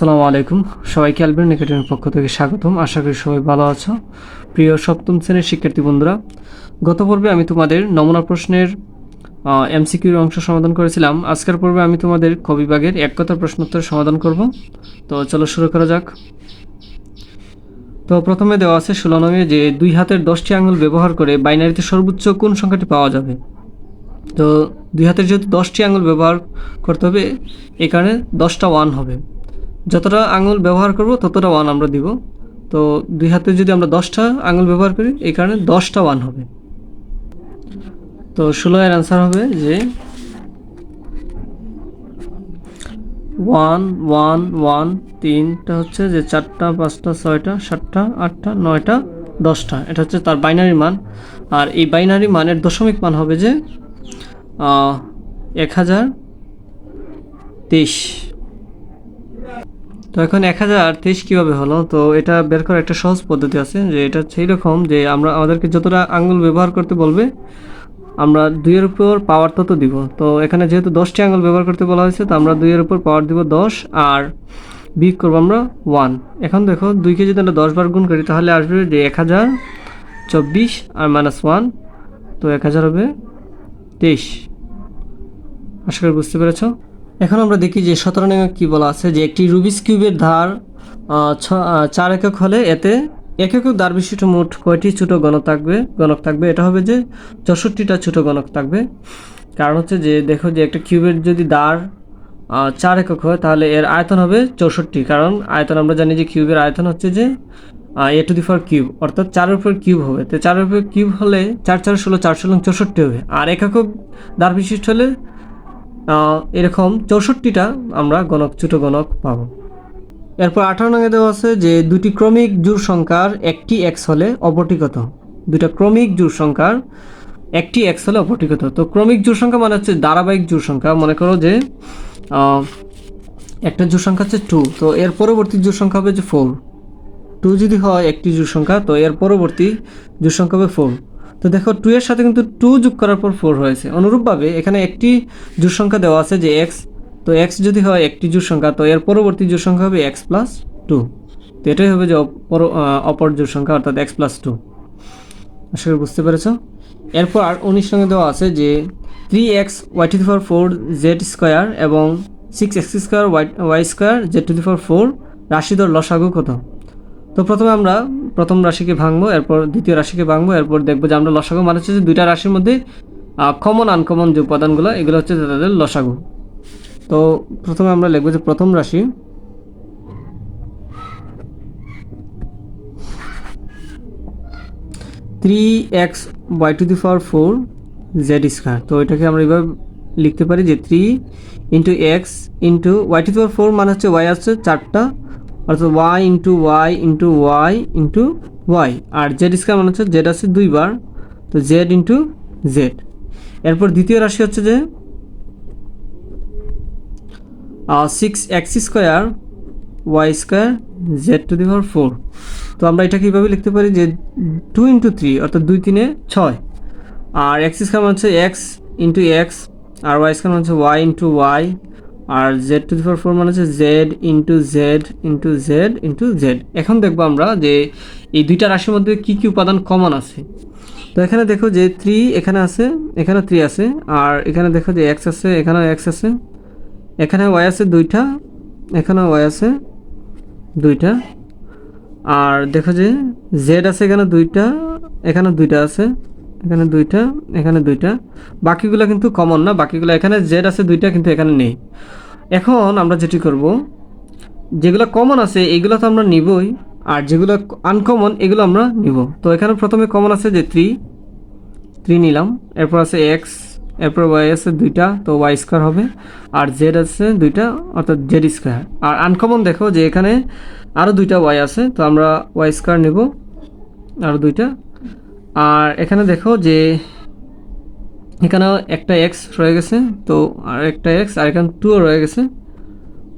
আসসালামু আলাইকুম। সবাইকে অ্যালবেন একাডেমির পক্ষ থেকে স্বাগতম। আশা করি সবাই ভালো আছো। প্রিয় সপ্তম শ্রেণির শিক্ষার্থী বন্ধুরা, গত পর্বে আমি তোমাদের নমুনা প্রশ্নের এমসিকিউর অংশ সমাধান করেছিলাম। আজকের পর্বে আমি তোমাদের কবিভাগের এক কথার প্রশ্নোত্তর সমাধান করব। তো চলো শুরু করা যাক। তো প্রথমে দেওয়া আছে ষোলো যে দুই হাতের দশটি আঙুল ব্যবহার করে বাইনারিতে সর্বোচ্চ কোন সংখ্যাটি পাওয়া যাবে? তো দুই হাতের যেহেতু দশটি আঙুল ব্যবহার করতে হবে এই কারণে দশটা ওয়ান হবে। যতটা আঙুল ব্যবহার করব, ততটা ওয়ান আমরা দিব। তো দুই হাতে যদি আমরা দশটা আঙুল ব্যবহার করি, এই কারণে দশটা ওয়ান হবে। তো ষোলো এর অ্যান্সার হবে যে ওয়ান ওয়ান ওয়ান তিনটা হচ্ছে যে চারটা, পাঁচটা, ছয়টা, সাতটা, আটটা, নয়টা, দশটা। এটা হচ্ছে তার বাইনারি মান। আর এই বাইনারি মানের দশমিক মান হবে যে এক হাজার তেইশ। তো এখন এক হাজার তেইশ কীভাবে হলো? তো এটা বের করার একটা সহজ পদ্ধতি আছে যে এটা সেই রকম যে আমরা আমাদেরকে যতটা আঙ্গুল ব্যবহার করতে বলবে, আমরা দুইয়ের উপর পাওয়ার তত দিব। তো এখানে যেহেতু দশটি আঙ্গুল ব্যবহার করতে বলা হয়েছে, তো আমরা দুইয়ের উপর পাওয়ার দিব দশ আর বিগ করব আমরা ওয়ান এখন দেখো দুইকে যদি আমরা দশ বার গুণ করি, তাহলে আসবে যে এক হাজার চব্বিশ আর মাইনাস ওয়ান তো এক হাজার হবে তেইশ। আশা করি বুঝতে পেরেছ? এখন আমরা দেখি যে সতেরো নং কী বলা আছে যে একটি রুবিস কিউবের ধার চার একক হলে এতে এক একক ধার বিশিষ্ট মোট কয়টি ছোট গণক থাকবে? গণক থাকবে, এটা হবে যে চৌষট্টিটা ছোট গণক থাকবে। কারণ হচ্ছে যে দেখো যে একটা কিউবের যদি দ্বার চার একক হয়, তাহলে এর আয়তন হবে চৌষট্টি। কারণ আয়তন আমরা জানি যে কিউবের আয়তন হচ্ছে যে A to the four cube, অর্থাৎ চারের উপর কিউব হবে। তো চারের উপর কিউব হলে চার চার ষোলো চার ষোলো, চৌষট্টি হবে। আর এক একক দ্বার বিশিষ্ট হলে এরকম চৌষট্টিটা আমরা গণক, ছোট গণক পাবো। এরপর আঠারো নঙ্গে দেওয়া আছে যে দুটি ক্রমিক জোড় সংখ্যার একটি এক্স হলে অপরটি কত দুটা ক্রমিক জোড় সংখ্যার একটি এক্স হলে অপরটি কত তো ক্রমিক জোড় সংখ্যা মানে হচ্ছে ধারাবাহিক জোড় সংখ্যা। মনে করো যে একটা জোড় সংখ্যা হচ্ছে টু তো এর পরবর্তী জোড় সংখ্যা হবে যে ফোর টু যদি হয় একটি জোড় সংখ্যা, তো এর পরবর্তী জোড় সংখ্যা হবে ফোর তো দেখো টু এর সাথে কিন্তু টু যোগ করার পর ফোর হয়েছে। অনুরূপভাবে এখানে একটি জোড় সংখ্যা দেওয়া আছে যে এক্স তো এক্স যদি হয় একটি জোড় সংখ্যা, তো এর পরবর্তী জোড় সংখ্যা হবে এক্স প্লাস টু তো এটাই হবে যে অপর অপর জোড় সংখ্যা, অর্থাৎ এক্স প্লাস টু আশা করি বুঝতে পেরেছ? এরপর উনিশ সঙ্গে দেওয়া আছে যে three X Y to the four four Z square এবং six X square Y Y square Z to the four four রাশিদর লসাগু কত? তো প্রথমে আমরা প্রথম রাশিকে ভাঙবো, এরপর দ্বিতীয় রাশিকে ভাঙবো, এরপর দেখব যে আমরা লসাগু মানে হচ্ছে যে দুইটা রাশির মধ্যে কমন আনকমন যে উপাদানগুলো, এগুলো হচ্ছে তাদের লসাগু। তো প্রথমে আমরা লিখব যে প্রথম রাশি three X Y to the power four Z square তো এটাকে আমরা এভাবে লিখতে পারি যে three into X into Y to the power four মানে হচ্ছে ওয়াই আছে চারটা। অর্থাৎ Y into Y into Y into Y আর জেড স্কোয়ার মানে হচ্ছে জেড আছে দুইবার, তো জেড ইন্টু জেড এরপর দ্বিতীয় রাশি হচ্ছে যে six X square Y square Z to the power four তো আমরা এটা কীভাবে লিখতে পারি যে টু ইন্টু থ্রি অর্থাৎ দুই তিনে ছয়। আর এক্স স্কোয়ার মানে হচ্ছে এক্স ইন্টু এক্স আর ওয়াই স্কোয়ার মানে হচ্ছে Y into Y R Z to the power four মানে হচ্ছে Z into Z into Z into Z এখন দেখব আমরা যে এই দুইটা রাশির মধ্যে কী কী উপাদান কমন আছে। তো এখানে দেখো যে থ্রি এখানে আছে, এখানে থ্রি আছে, আর এখানে দেখো যে এক্স আছে, এখানেও এক্স আছে, এখানে ওয়াই আছে দুইটা এখানে ওয়াই আছে দুইটা, আর দেখো যে জেড আছে এখানে দুইটা এখানে দুইটা আছে এখানে দুইটা এখানে দুইটা। বাকিগুলো কিন্তু কমন না, বাকিগুলো এখানে জেড আছে, দুইটা কিন্তু এখানে নেই। এখন আমরা যেটি করব, যেগুলো কমন আছে, এগুলো তো আমরা নিবই, আর যেগুলো আনকমন এগুলো আমরা নিব। তো এখানে প্রথমে কমন আছে যে থ্রি থ্রি নিলাম। এরপর আছে এক্স এরপর ওয়াই আছে দুইটা, তো ওয়াই স্কোয়ার হবে। আর জেড আছে দুইটা, অর্থাৎ জেড স্কোয়ার আর আনকমন দেখো যে এখানে আরও দুইটা ওয়াই আছে, তো আমরা ওয়াই স্কোয়ার নেব। আরও দুইটা। আর এখানে দেখো যে এখানেও একটা এক্স রয়ে গেছে, তো আর একটা এক্স আর এখানে টুও রয়ে গেছে,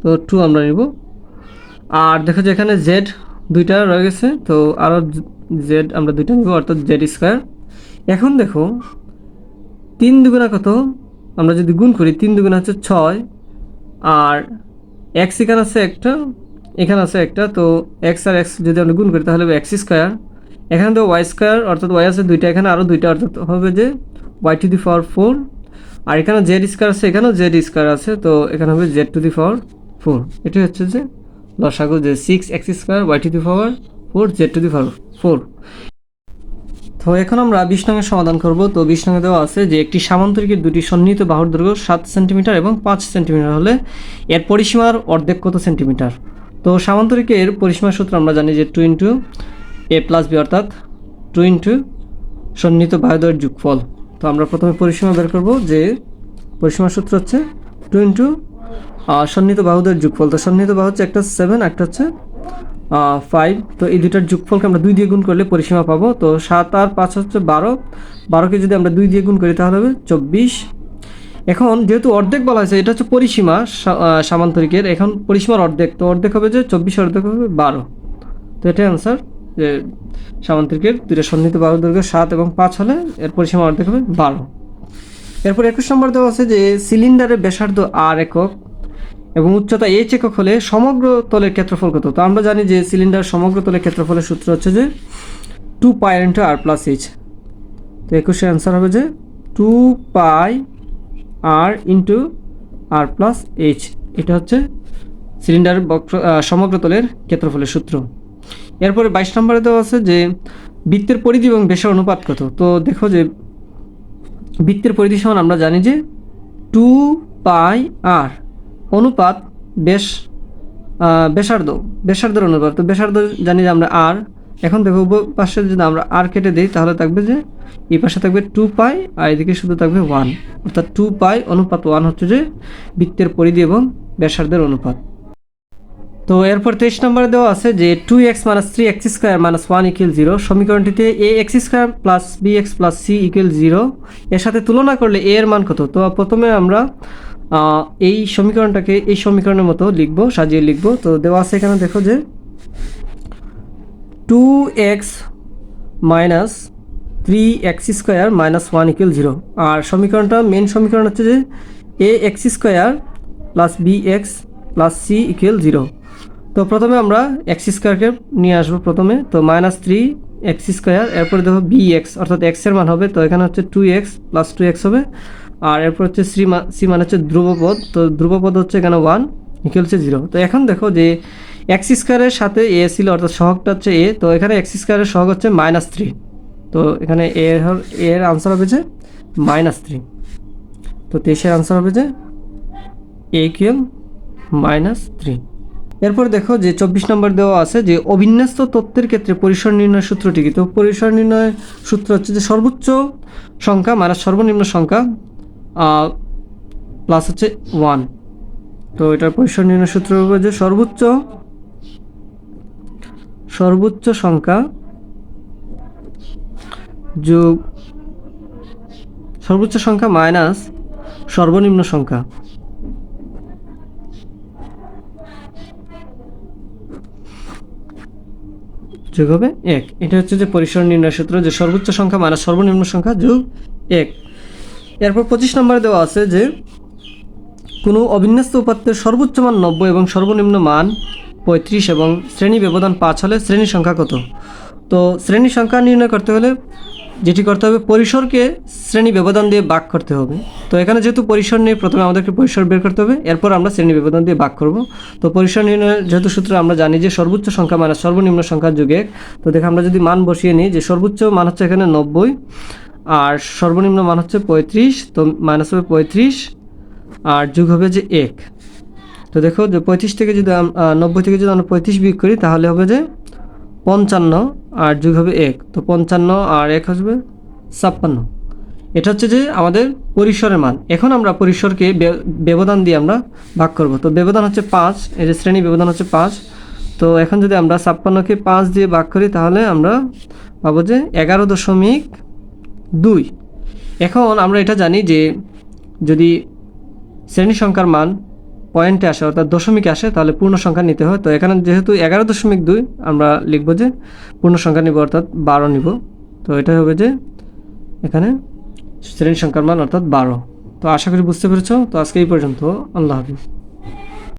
তো টু আমরা নিব। আর দেখো যে এখানে জেড দুইটা রয়ে গেছে, তো আরও জেড আমরা দুইটা নিব, অর্থাৎ জেড স্কোয়ার এখন দেখো, তিন দুগুণা কত? আমরা যদি গুণ করি, তিন দুগুণা হচ্ছে ছয়, আর এক্স এখানে আছে একটা, এখানে আছে একটা, তো এক্স আর এক্স যদি আমরা গুণ করি, তাহলে এক্স স্কোয়ার এখানে তো ওয়াই স্কোয়ার অর্থাৎ ওয়াই আছে, দুইটা এখানে আরও দুইটা, অর্থাৎ হবে যে Y to the power four আর এখানে জেড স্কোয়ার আছে, এখানেও জেড স্কোয়ার আছে, তো এখানে হবে Z to the power four এটি হচ্ছে যে লসাগু যে six X square Y to the power four Z to the power four তো এখন আমরা বিশ নঙের সমাধান করব। তো বিশ নঙে দেওয়া আছে যে একটি সামান্তরিকের দুটি সন্নিহিত বাহুর দৈর্ঘ্য সাত সেন্টিমিটার এবং পাঁচ সেন্টিমিটার হলে এর পরিসীমার অর্ধেক কত সেন্টিমিটার? তো সামান্তরিকের পরিসীমার সূত্র আমরা জানি যে two into A plus B অর্থাৎ টু ইন্টু সন্নিহিত বাহুদ্বয়ের যোগফল। তো আমরা প্রথমে পরিসীমা বের করব যে পরিসীমার সূত্র হচ্ছে টু ইন্টু সন্নিহিত বাহুদের যোগফল। তো সন্নিহিত বাহু হচ্ছে একটা সেভেন একটা হচ্ছে ফাইভ তো এই দুইটার যোগফলকে আমরা দুই দিয়ে গুণ করলে পরিসীমা পাবো। তো সাত আর পাঁচ হচ্ছে বারো। বারোকে যদি আমরা দুই দিয়ে গুণ করি তাহলে হবে চব্বিশ। এখন যেহেতু অর্ধেক বলা হয়েছে, এটা হচ্ছে পরিসীমা সামান্তরিকের। এখন পরিসীমার অর্ধেক, তো অর্ধেক হবে যে চব্বিশ, অর্ধেক হবে বারো। তো এটাই অ্যান্সার যে সামান্তরিকের দুইটা সন্নিহিত বাহু দৈর্ঘ্য সাত এবং পাঁচ হলে এর পরিসীমা অর্ধেক হবে বারো। এরপর একুশ নম্বর দেওয়া আছে যে সিলিন্ডারের ব্যাসার্ধ আর একক এবং উচ্চতা এইচ একক হলে সমগ্র তলের ক্ষেত্রফল কত? তো আমরা জানি যে সিলিন্ডার সমগ্র তলের ক্ষেত্রফলের সূত্র হচ্ছে যে two pi into R plus H তো একুশের অ্যান্সার হবে যে two pi R into R plus H এটা হচ্ছে সিলিন্ডারের বক্র সমগ্র তলের ক্ষেত্রফলের সূত্র। এরপরে বাইশ নম্বরে দেওয়া আছে যে বৃত্তের পরিধি এবং বেসার অনুপাত কত? তো দেখো যে বৃত্তের পরিধি সমান আমরা জানি যে টু পাই আর অনুপাত বেশ আহ, ব্যাসার্ধ ব্যাসার্ধের অনুপাত। তো ব্যাসার্ধ জানি যে আমরা আর এখন দেখো পাশে যদি আমরা আর কেটে দিই তাহলে থাকবে যে এই পাশে থাকবে টু পাই আর এদিকে শুধু থাকবে ওয়ান অর্থাৎ টু পাই অনুপাত ওয়ান হচ্ছে যে বৃত্তের পরিধি এবং ব্যাসার্ধের অনুপাত। তো এরপর তেইশ নম্বরে দেওয়া আছে যে two X minus three X square minus one equal zero সমীকরণটিতে A X square plus B X plus C equal zero এর সাথে তুলনা করলে এ এর মান কত? তো প্রথমে আমরা এই সমীকরণটাকে এই সমীকরণের মতো লিখব, সাজিয়ে লিখব। তো দেওয়া আছে এখানে দেখো যে two X minus three X square minus one equal zero আর সমীকরণটা মেন সমীকরণ হচ্ছে যে A X square plus B X plus C equal zero তো প্রথমে আমরা এক্স স্কোয়ারকে নিয়ে আসব প্রথমে। তো মাইনাস থ্রি এক্স স্কোয়ার এরপরে দেখো বি এক্স অর্থাৎ এক্সের মান হবে। তো এখানে হচ্ছে two X plus two X হবে। আর এরপর হচ্ছে সি সি মানে হচ্ছে ধ্রুবপদ। তো ধ্রুবপদ হচ্ছে এখানে ওয়ান ইকুয়াল হচ্ছে জিরো তো এখন দেখো যে এক্স স্কোয়ারের সাথে এ ছিল, অর্থাৎ সহগটা হচ্ছে এ তো এখানে এক্স স্কোয়ারের সহগ হচ্ছে মাইনাস থ্রি তো এখানে এ এর আনসার হবে যে মাইনাস থ্রি তো তেইশের আনসার হবে যে এ কিউব মাইনাস থ্রি এরপর দেখো যে চব্বিশ নম্বর দেওয়া আছে যে অবিন্যস্ত তত্ত্বের ক্ষেত্রে পরিসর নির্ণয় সূত্রটি কি? তো পরিসর নির্ণয় সূত্র হচ্ছে যে সর্বোচ্চ সংখ্যা মাইনাস সর্বনিম্ন সংখ্যা প্লাস হচ্ছে ওয়ান তো এটার পরিসর নির্ণয় সূত্র যে সর্বোচ্চ সর্বোচ্চ সংখ্যা যোগ, সর্বোচ্চ সংখ্যা মাইনাস সর্বনিম্ন সংখ্যা। যোগ হবে এক। এটা হচ্ছে যে পরিসর নির্ণয় সূত্র, যে সর্বোচ্চ সংখ্যা মানে সর্বনিম্ন সংখ্যা যোগ এক। এরপর পঁচিশ নম্বরে দেওয়া আছে যে কোনো অবিন্যস্ত উপাত্তের সর্বোচ্চ মান নব্বই এবং সর্বনিম্ন মান পঁয়ত্রিশ এবং শ্রেণি ব্যবধান পাঁচ হলে শ্রেণি সংখ্যা কত? তো শ্রেণি সংখ্যা নির্ণয় করতে হলে যেটি করতে হবে, পরিসরকে শ্রেণি ব্যবধান দিয়ে ভাগ করতে হবে। তো এখানে যেহেতু পরিসর নেই, প্রথমে আমাদেরকে পরিসর বের করতে হবে, এরপর আমরা শ্রেণি ব্যবধান দিয়ে ভাগ করব। তো পরিসর নির্ণয়ের যেহেতু সূত্র আমরা জানি যে সর্বোচ্চ সংখ্যা মানে সর্বনিম্ন সংখ্যার যুগে তো দেখে আমরা যদি মান বসিয়ে নিই যে সর্বোচ্চ মান হচ্ছে এখানে নব্বই, আর সর্বনিম্ন মান হচ্ছে পঁয়ত্রিশ, তো মাইনাস হবে পঁয়ত্রিশ, আর যুগ হবে যে এক। তো দেখো যে পঁয়ত্রিশ থেকে যদি নব্বই থেকে যদি আমরা পঁয়ত্রিশ বিয়োগ করি, তাহলে হবে যে পঞ্চান্ন আর যুগ হবে এক। তো পঞ্চান্ন আর এক আসবে ছাপ্পান্ন। এটা হচ্ছে যে আমাদের পরিসরের মান। এখন আমরা পরিসরকে ব্যবধান দিয়ে আমরা ভাগ করব। তো ব্যবধান হচ্ছে পাঁচ যে শ্রেণি ব্যবধান হচ্ছে পাঁচ। তো এখন যদি আমরা ছাপ্পান্নকে পাঁচ দিয়ে ভাগ করি, তাহলে আমরা পাবো যে এগারো দশমিক দুই। এখন আমরা এটা জানি যে যদি শ্রেণি সংখ্যার মান পয়েন্টে আসে, অর্থাৎ দশমিকে আসে, তাহলে পূর্ণ সংখ্যা নিতে হয়। তো এখানে যেহেতু এগারো দশমিক দুই, আমরা লিখব যে পূর্ণ সংখ্যা নিব, অর্থাৎ বারো নিব। তো এটা হবে যে এখানে শ্রেণি সংখ্যার মান, অর্থাৎ বারো। তো আশা করি বুঝতে পেরেছ। তো আজকে এই পর্যন্ত। আল্লাহ হাফিজ।